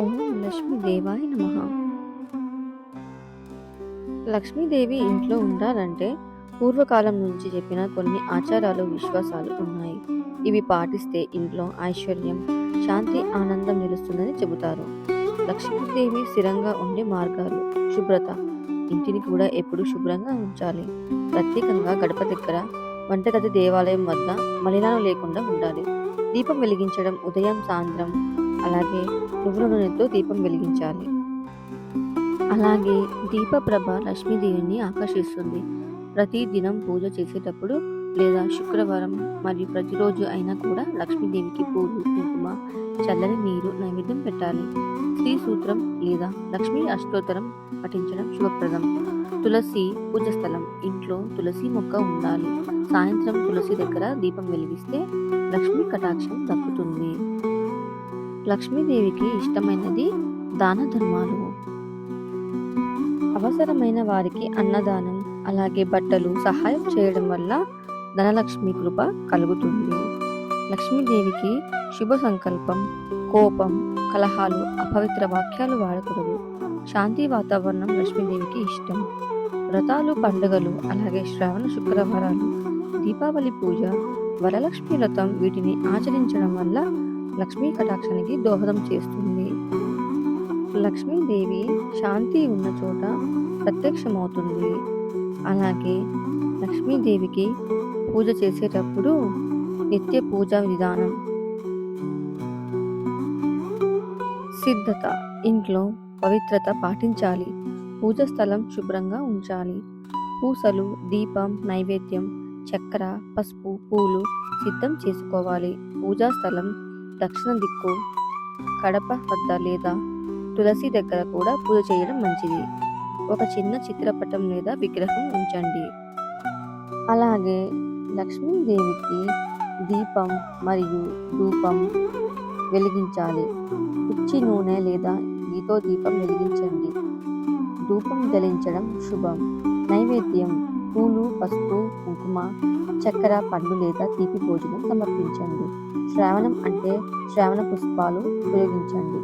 ఓం లక్ష్మీదేవాయ నమ. లక్ష్మీదేవి ఇంట్లో ఉండాలంటే పూర్వకాలం నుంచి చెప్పిన కొన్ని ఆచారాలు విశ్వాసాలు ఉన్నాయి. ఇవి పాటిస్తే ఇంట్లో ఐశ్వర్యం శాంతి ఆనందం నిలుస్తుందని చెబుతారు. లక్ష్మీదేవి స్థిరంగా ఉండే మార్గాలు శుభ్రత ఇంటిని కూడా ఎప్పుడు శుభ్రంగా ఉంచాలి. ప్రత్యేకంగా గడప దగ్గర వంటగది దేవాలయం వద్ద మలినాలు లేకుండా ఉండాలి. దీపం వెలిగించడం ఉదయం సాయంత్రం. అలాగే నువ్వుల నూనెతో దీపం వెలిగించాలి. అలాగే దీపప్రభ లక్ష్మీదేవిని ఆకర్షిస్తుంది. ప్రతిదినం పూజ చేసేటప్పుడు లేదా శుక్రవారం మరియు ప్రతిరోజు అయినా కూడా లక్ష్మీదేవికి పూలు కుంకుమ చల్లని నీరు నైవేద్యం పెట్టాలి. శ్రీ సూత్రం లేదా లక్ష్మీ అష్టోత్తరం పఠించడం శుభప్రదం. తులసి పూజ స్థలం. ఇంట్లో తులసి మొక్క ఉండాలి. సాయంత్రం తులసి దగ్గర దీపం వెలిగిస్తే లక్ష్మీ కటాక్షం దక్కుతుంది. లక్ష్మీదేవికి ఇష్టమైనది దాన ధర్మాలు. అవసరమైన వారికి అన్నదానం అలాగే బట్టలు సహాయం చేయడం వల్ల ధనలక్ష్మి కృప కలుగుతుంది. లక్ష్మీదేవికి శుభ సంకల్పం కోపం కలహాలు అపవిత్ర వాక్యాలు వాడకూడదు. శాంతి వాతావరణం లక్ష్మీదేవికి ఇష్టం. వ్రతాలు పండుగలు అలాగే శ్రావణ శుక్రవారాలు దీపావళి పూజ వరలక్ష్మి వ్రతం వీటిని ఆచరించడం వల్ల లక్ష్మీ కటాక్షానికి దోహదం చేస్తుంది. లక్ష్మీదేవి శాంతి ఉన్న చోట ప్రత్యక్షమవుతుంది. అలాగే లక్ష్మీదేవికి పూజ చేసేటప్పుడు నిత్య పూజా విధానం. సిద్ధత ఇంట్లో పవిత్రత పాటించాలి. పూజ స్థలం శుభ్రంగా ఉంచాలి. పూసలు దీపం నైవేద్యం చక్కెర పసుపు పూలు సిద్ధం చేసుకోవాలి. పూజా స్థలం దక్షిణ దిక్కు కడప వద్ద లేదా తులసి దగ్గర కూడా పూజ చేయడం మంచిది. ఒక చిన్న చిత్రపటం లేదా విగ్రహం ఉంచండి. అలాగే లక్ష్మీదేవికి దీపం మరియు ధూపం వెలిగించాలి. ఉచ్చి నూనె లేదా గీతో దీపం వెలిగించండి. ధూపం జలించడం శుభం. నైవేద్యం పూలు పసుపు కుంకుమ చక్కెర పండు లేదా తీపి భోజనం సమర్పించండి. శ్రావణం అంటే శ్రావణ పుష్పాలు ఉపయోగించండి.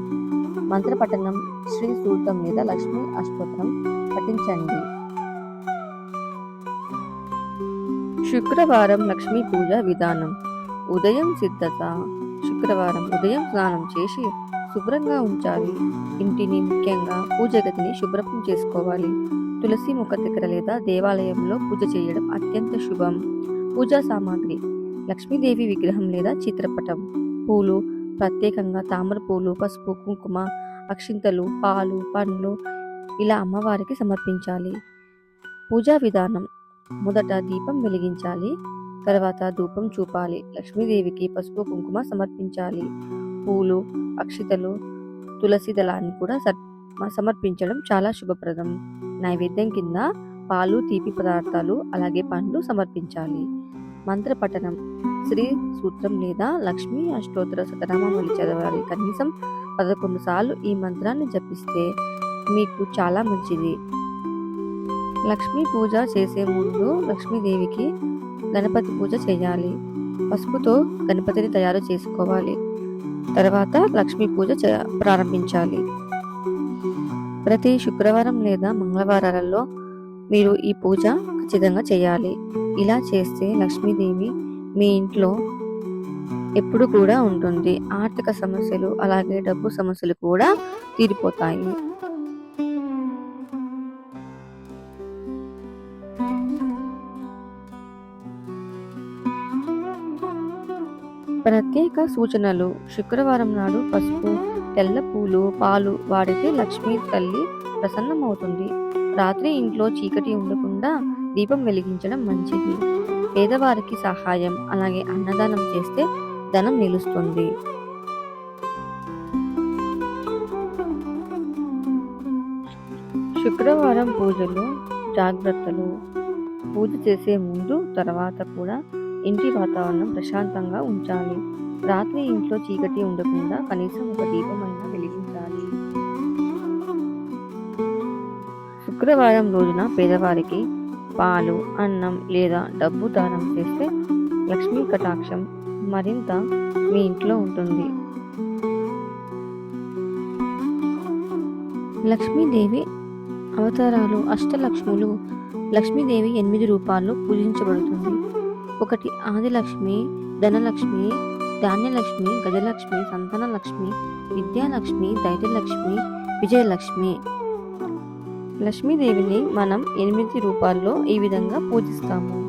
మంత్రపఠనం శ్రీ సూక్తం లేదా లక్ష్మీ అష్టోత్తరం పఠించండి. శుక్రవారం లక్ష్మీ పూజ విధానం. ఉదయం సిద్ధత శుక్రవారం ఉదయం స్నానం చేసి శుభ్రంగా ఉంచాలి. ఇంటిని ముఖ్యంగా పూజ గదిని శుభ్రం చేసుకోవాలి. తులసి ముఖ దగ్గర లేదా దేవాలయంలో పూజ చేయడం అత్యంత శుభం. పూజా సామాగ్రి లక్ష్మీదేవి విగ్రహం లేదా చిత్రపటం. పూలు ప్రత్యేకంగా తామర పూలు పసుపు కుంకుమ అక్షింతలు పాలు పండ్లు ఇలా అమ్మవారికి సమర్పించాలి. పూజా విధానం మొదట దీపం వెలిగించాలి తర్వాత ధూపం చూపాలి లక్ష్మీదేవికి పసుపు కుంకుమ సమర్పించాలి. పూలు అక్షితలు తులసి దళాన్ని కూడా సర్- సమర్పించడం చాలా శుభప్రదం. నైవేద్యం కింద పాలు తీపి పదార్థాలు అలాగే పండ్లు సమర్పించాలి. మంత్ర పఠనం. శ్రీ సూత్రం లేదా లక్ష్మీ అష్టోత్తర శతనామావళి చదవాలి. కనీసం పదకొండు సార్లు ఈ మంత్రాన్ని జపిస్తే మీకు చాలా మంచిది. లక్ష్మీ పూజ చేసే ముందు లక్ష్మీదేవికి గణపతి పూజ చేయాలి. పసుపుతో గణపతిని తయారు చేసుకోవాలి. తర్వాత లక్ష్మీ పూజ చే- ప్రారంభించాలి. ప్రతి శుక్రవారం లేదా మంగళవారాలలో మీరు ఈ పూజ ఖచ్చితంగా చేయాలి. ఇలా చేస్తే లక్ష్మీదేవి మీ ఇంట్లో ఎప్పుడు కూడా ఉంటుంది. ఆర్థిక సమస్యలు అలాగే డబ్బు సమస్యలు కూడా తీరిపోతాయి. ప్రత్యేక సూచనలు. శుక్రవారం నాడు పసుపు తెల్ల పూలు పాలు వాడితే లక్ష్మీ తల్లి ప్రసన్నమవుతుంది. రాత్రి ఇంట్లో చీకటి ఉండకుండా దీపం వెలిగించడం మంచిది. పేదవారికి సహాయం అలాగే అన్నదానం చేస్తే ధనం నిలుస్తుంది. శుక్రవారం పూజలు జాగ్రత్తలు. పూజ చేసే ముందు తర్వాత కూడా ఇంటి వాతావరణం ప్రశాంతంగా ఉంచాలి. రాత్రి ఇంట్లో చీకటి ఉండకుండా కనీసం ఒక దీపమైనా వెలిగించాలి. శుక్రవారం రోజున పేదవారికి పాలు అన్నం లేదా డబ్బు దానం చేస్తే లక్ష్మీ కటాక్షం మరింత మీ ఇంట్లో ఉంటుంది. లక్ష్మీదేవి అవతారాలు అష్టలక్ష్ములు లక్ష్మీదేవి ఎనిమిది రూపాల్లో పూజించబడుతుంది. ఒకటి ఆదిలక్ష్మి ధనలక్ష్మి ధాన్యలక్ష్మి గజలక్ష్మి సంతానలక్ష్మి విద్యాలక్ష్మి ధైర్యలక్ష్మి విజయలక్ష్మి. లక్ష్మీదేవిని మనం ఎనిమిది రూపాల్లో ఈ విధంగా పూజిస్తాము.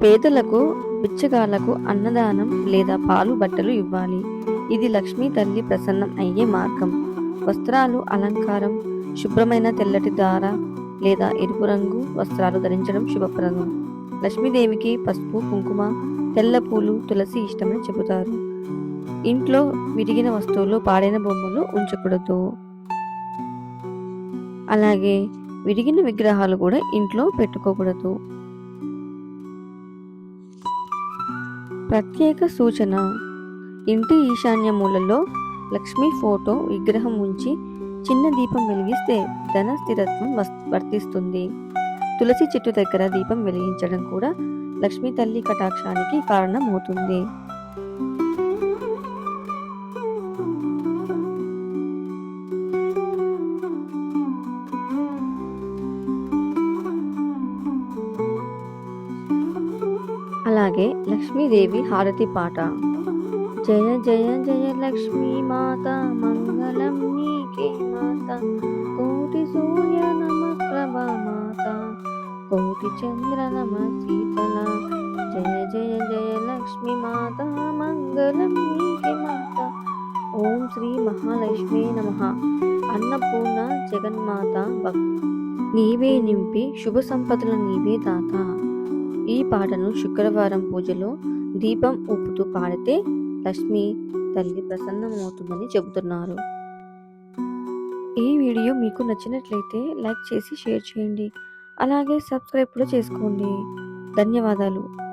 పేదలకు బిచ్చగాళ్ళకు అన్నదానం లేదా పాలు బట్టలు ఇవ్వాలి. ఇది లక్ష్మీ తల్లి ప్రసన్నం అయ్యే మార్గం. వస్త్రాలు అలంకారం శుభ్రమైన తెల్లటి దార లేదా ఎరుపు రంగు వస్త్రాలు ధరించడం శుభప్రదం. లక్ష్మీదేవికి పసుపు కుంకుమ తెల్ల పూలు తులసి ఇష్టమని చెబుతారు. ఇంట్లో విరిగిన వస్తువులు పాడైన బొమ్మలు ఉంచకూడదు. అలాగే విరిగిన విగ్రహాలు కూడా ఇంట్లో పెట్టుకోకూడదు. ప్రత్యేక సూచన. ఇంటి ఈశాన్య మూలలో లక్ష్మీ ఫోటో విగ్రహం ఉంచి చిన్న దీపం వెలిగిస్తే ధన స్థిరత్వం వస్- వర్తిస్తుంది. తులసి చెట్టు దగ్గర దీపం వెలిగించడం కూడా లక్ష్మీ తల్లి కటాక్షానికి కారణమవుతుంది. అలాగే లక్ష్మీదేవి హారతి పాట. జయ జయ జయ లక్ష్మీ మాత మంగళం నీకే మాత కోటి సూర్య చంద్ర నమ శీతల జయ జయ జయ లక్ష్మి మాత మంగళం మాత ఓం శ్రీ మహాలక్ష్మీ నమ అన్నపూర్ణ జగన్మాత భక్ నీవే నింపి శుభ సంపదల నీవే దాత। ఈ పాటను శుక్రవారం పూజలో దీపం ఊపుతూ పాడితే లక్ష్మి తల్లి ప్రసన్నమవుతుందని చెబుతున్నారు. ఈ వీడియో మీకు నచ్చినట్లయితే లైక్ చేసి షేర్ చేయండి. అలాగే సబ్స్క్రైబ్ కూడా చేసుకోండి. ధన్యవాదాలు.